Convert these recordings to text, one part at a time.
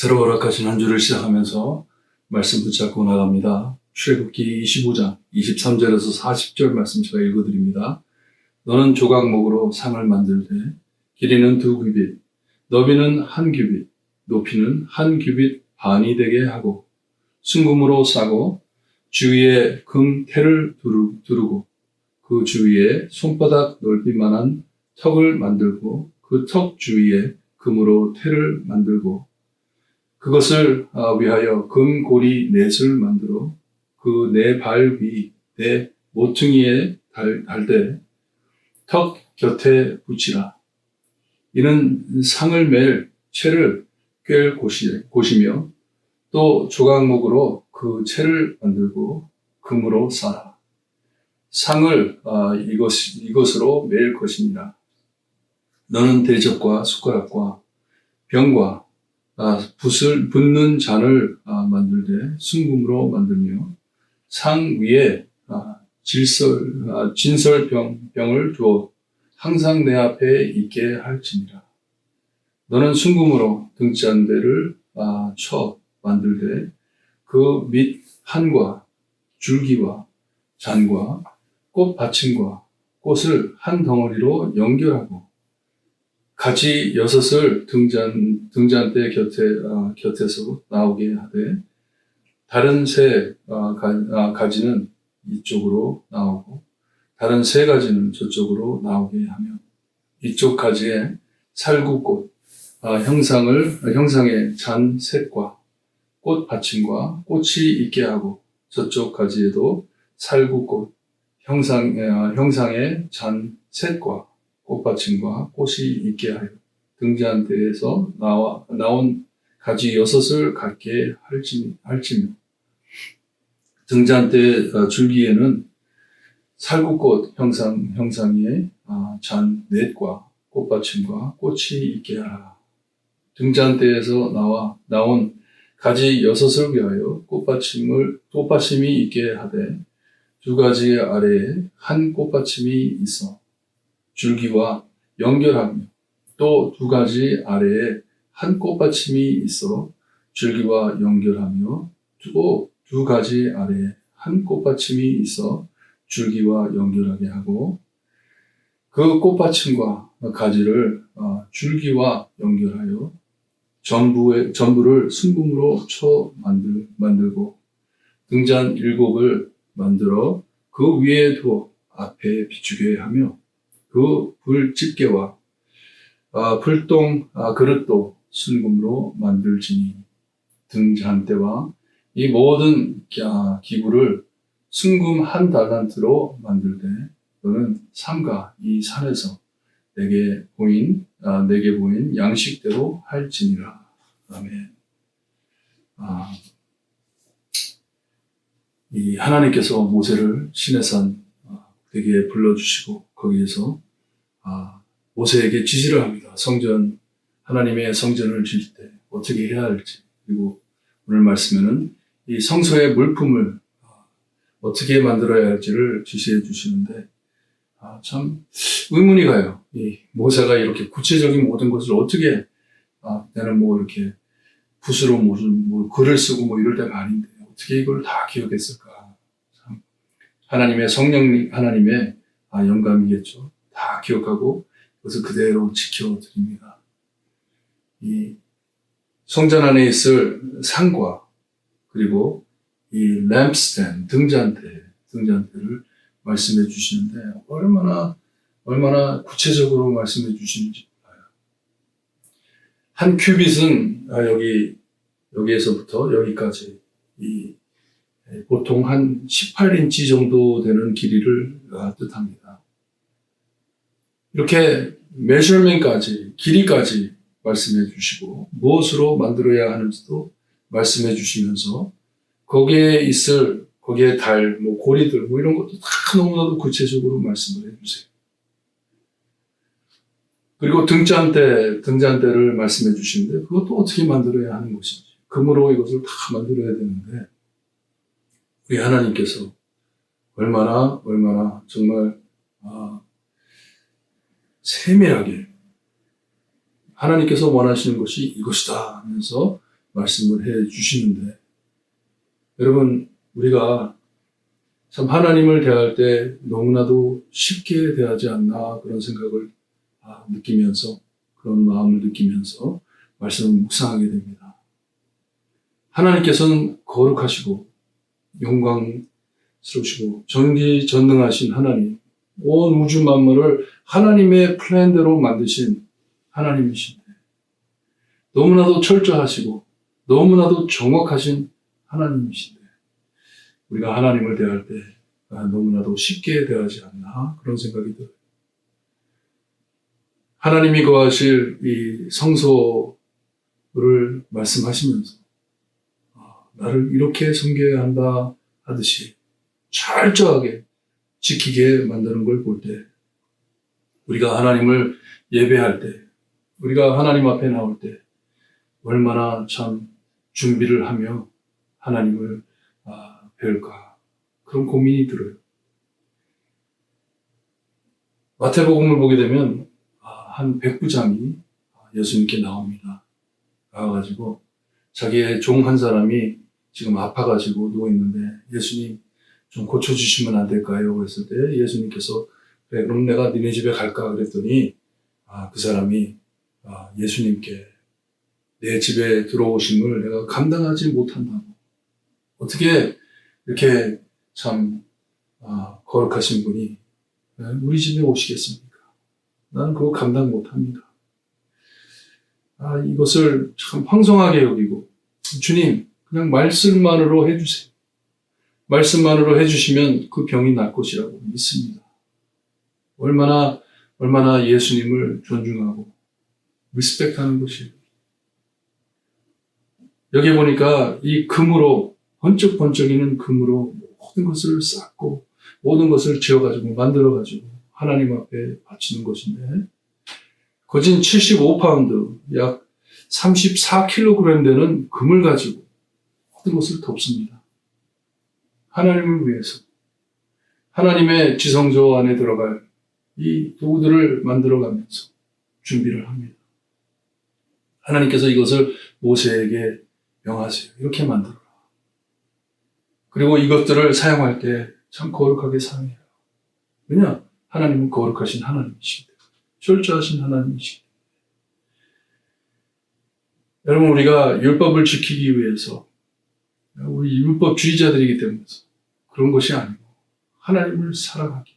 새로 허락하신 한 주를 시작하면서 말씀 붙잡고 나갑니다. 출애굽기 25장 23절에서 40절 말씀 제가 읽어드립니다. 너는 조각목으로 상을 만들되 길이는 두 규빗, 너비는 한 규빗, 높이는 한 규빗 반이 되게 하고 순금으로 싸고 주위에 금 두르- 두르고 그 주위에 손바닥 넓이만한 턱을 만들고 그 턱 주위에 금으로 태를 만들고 그것을 아, 위하여 금고리 넷을 만들어 그 네 발위내 모퉁이에 달, 달되 턱 곁에 붙이라. 이는 상을 맬 채를 꿰 곳이, 곳이며 또 조각목으로 그 채를 만들고 금으로 싸라. 상을 아, 이것, 이것으로 맬 것이니라. 너는 대접과 숟가락과 병과 아, 붓을 붓는 잔을 아, 만들되 순금으로 만들며 상 위에 아, 질설 아, 진설병 병을 두어 항상 내 앞에 있게 할지니라. 너는 순금으로 등잔대를 아, 쳐 만들되 그 밑 한과 줄기와 잔과 꽃 받침과 꽃을 한 덩어리로 연결하고 가지 여섯을 등잔 등잔대 곁에 아, 곁에서 나오게 하되 다른 세 아, 가, 아, 가지는 이쪽으로 나오고 다른 세 가지는 저쪽으로 나오게 하며 이쪽 가지에 살구꽃 아, 형상을 아, 형상의 잔 색과 꽃 받침과 꽃이 있게 하고 저쪽 가지에도 살구꽃 형상 아, 형상의 잔 색과 꽃받침과 꽃이 있게 하여 등잔 대에서 나와 나온 가지 여섯을 갖게 할지 할지며 등잔대 어, 줄기에는 살구꽃 형상 형상의 아, 잔 넷과 꽃받침과 꽃이 있게 하라. 등잔대에서 나와 나온 가지 여섯을 위하여 꽃받침을 꽃받침이 있게 하되 두 가지 아래에 한 꽃받침이 있어 줄기와 연결하며 또 두 가지 아래에 한 꽃받침이 있어 줄기와 연결하며 또 두 가지 아래에 한 꽃받침이 있어 줄기와 연결하게 하고 그 꽃받침과 가지를 어, 줄기와 연결하여 전부의 전부를 순금으로 쳐 만들 만들고 등잔 일곱을 만들어 그 위에 두어 앞에 비추게 하며 그 불집게와 아, 불똥 아, 그릇도 순금으로 만들지니 등잔대와 이 모든 기- 아, 기구를 순금 한 달란트로 만들되 너는 삼가 이 산에서 내게 보인 아, 내게 보인 양식대로 할지니라 아멘. 아, 이 하나님께서 모세를 아, 되게 불러주시고 거기에서 아, 모세에게 지시를 합니다. 성전 하나님의 성전을 지을 때 어떻게 해야 할지 그리고 오늘 말씀에는 이 성소의 물품을 아, 어떻게 만들어야 할지를 지시해 주시는데 아, 참 의문이 가요. 이 모세가 이렇게 구체적인 모든 것을 어떻게 아, 나는 뭐 이렇게 붓으로 무슨 뭐 글을 쓰고 뭐 이럴 때가 아닌데 어떻게 이걸 다 기억했을까? 참 하나님의 성령 하나님의 아, 영감이겠죠. 다 기억하고 그것을 그대로 지켜드립니다. 이 성전 안에 있을 상과 그리고 이 램프스탠 등잔대 등잔대를 말씀해 주시는데 얼마나 얼마나 구체적으로 말씀해 주시는지 몰라요. 한 큐빗은 아, 여기 여기에서부터 여기까지 이 보통 한 18인치 정도 되는 길이를 아, 뜻합니다. 이렇게 메셔먼까지 길이까지 말씀해 주시고 무엇으로 만들어야 하는지도 말씀해 주시면서 거기에 있을 거기에 달, 뭐 고리들 뭐 이런 것도 다 너무나도 구체적으로 말씀을 해주세요. 그리고 등잔대, 등잔대를 말씀해 주시는데 그것도 어떻게 만들어야 하는 것인지 금으로 이것을 다 만들어야 되는데 우리 하나님께서 얼마나 얼마나 정말 아, 세밀하게 하나님께서 원하시는 것이 이것이다 하면서 말씀을 해 주시는데 여러분 우리가 참 하나님을 대할 때 너무나도 쉽게 대하지 않나 그런 생각을 아, 느끼면서 그런 마음을 느끼면서 말씀을 묵상하게 됩니다. 하나님께서는 거룩하시고 영광스러우시고 전지전능하신 하나님, 온 우주 만물을 하나님의 플랜대로 만드신 하나님이신데 너무나도 철저하시고 너무나도 정확하신 하나님이신데 우리가 하나님을 대할 때 아, 너무나도 쉽게 대하지 않나 그런 생각이 들어요. 하나님이 거하실 이 성소를 말씀하시면서 아, 나를 이렇게 섬겨야 한다 하듯이 철저하게 지키게 만드는 걸 볼 때 우리가 하나님을 예배할 때 우리가 하나님 앞에 나올 때 얼마나 참 준비를 하며 하나님을 아, 배울까 그런 고민이 들어요. 마태복음을 보게 되면 아, 한 백부장이 예수님께 나옵니다. 나와가지고 자기의 종 한 사람이 지금 아파가지고 누워 있는데 예수님 좀 고쳐주시면 안 될까요? 그랬을 때 예수님께서 그래 그럼 내가 니네 집에 갈까 그랬더니 아, 그 사람이 아, 예수님께 내 집에 들어오심을 내가 감당하지 못한다고 어떻게 이렇게 참 아, 거룩하신 분이 우리 집에 오시겠습니까? 나는 그거 감당 못합니다. 아, 이것을 참 황송하게 여기고 주님 그냥 말씀만으로 해주세요. 말씀만으로 해주시면 그 병이 날 것이라고 믿습니다. 얼마나 얼마나 예수님을 존중하고 리스펙하는 것이 여기 보니까 이 금으로 번쩍번쩍이는 금으로 모든 것을 쌓고 모든 것을 지어가지고 만들어가지고 하나님 앞에 바치는 것인데 거진 75파운드 약 34kg 되는 금을 가지고 모든 것을 덮습니다. 하나님을 위해서 하나님의 지성소 안에 들어갈 이 도구들을 만들어가면서 준비를 합니다. 하나님께서 이것을 모세에게 명하세요. 이렇게 만들어라. 그리고 이것들을 사용할 때 참 거룩하게 사용해라. 왜냐? 하나님은 거룩하신 하나님이시기 때문에. 철저하신 하나님이시기 때문에. 여러분, 우리가 율법을 지키기 위해서 우리 율법주의자들이기 때문에 그런 것이 아니고 하나님을 사랑하기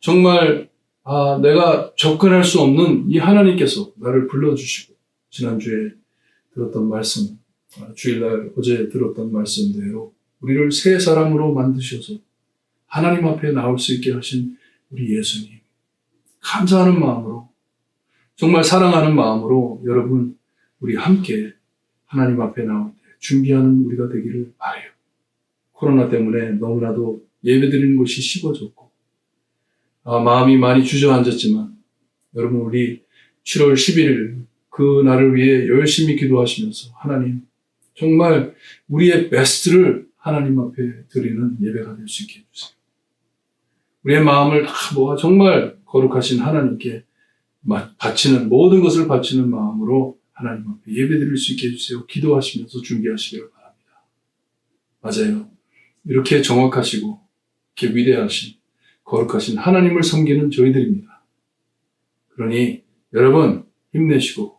정말 아, 내가 접근할 수 없는 이 하나님께서 나를 불러주시고 지난주에 들었던 말씀 아, 주일날 어제 들었던 말씀대로 우리를 새 사람으로 만드셔서 하나님 앞에 나올 수 있게 하신 우리 예수님 감사하는 마음으로 정말 사랑하는 마음으로 여러분 우리 함께 하나님 앞에 나올 때 준비하는 우리가 되기를 바래요. 코로나 때문에 너무나도 예배드리는 것이 식어졌고 아, 마음이 많이 주저앉았지만 여러분 우리 7월 11일 그 날을 위해 열심히 기도하시면서 하나님 정말 우리의 베스트를 하나님 앞에 드리는 예배가 될 수 있게 해주세요. 우리의 마음을 다 모아 정말 거룩하신 하나님께 바치는 모든 것을 바치는 마음으로 하나님 앞에 예배 드릴 수 있게 해주세요. 기도하시면서 준비하시기를 바랍니다. 맞아요. 이렇게 정확하시고 이렇게 위대하신 거룩하신 하나님을 섬기는 저희들입니다. 그러니 여러분 힘내시고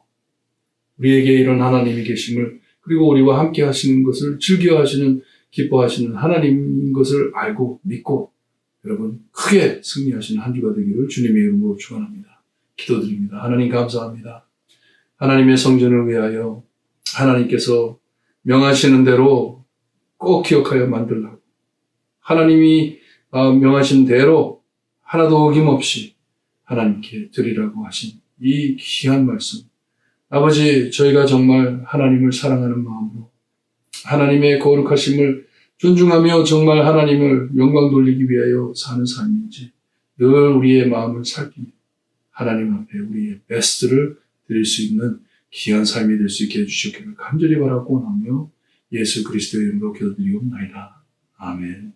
우리에게 이런 하나님이 계심을 그리고 우리와 함께 하시는 것을 즐겨하시는 기뻐하시는 하나님인 것을 알고 믿고 여러분 크게 승리하시는 한 주가 되기를 주님의 이름으로 축원합니다. 기도드립니다. 하나님 감사합니다. 하나님의 성전을 위하여 하나님께서 명하시는 대로 꼭 기억하여 만들라고. 하나님이 아, 명하신 대로 하나도 어김없이 하나님께 드리라고 하신 이 귀한 말씀. 아버지 저희가 정말 하나님을 사랑하는 마음으로 하나님의 거룩하심을 존중하며 정말 하나님을 영광 돌리기 위하여 사는 삶인지 늘 우리의 마음을 살피며 하나님 앞에 우리의 베스트를 드릴 수 있는 귀한 삶이 될 수 있게 해주시기를 간절히 바라고 나며 예수 그리스도의 이름으로 기도드리옵나이다. 아멘.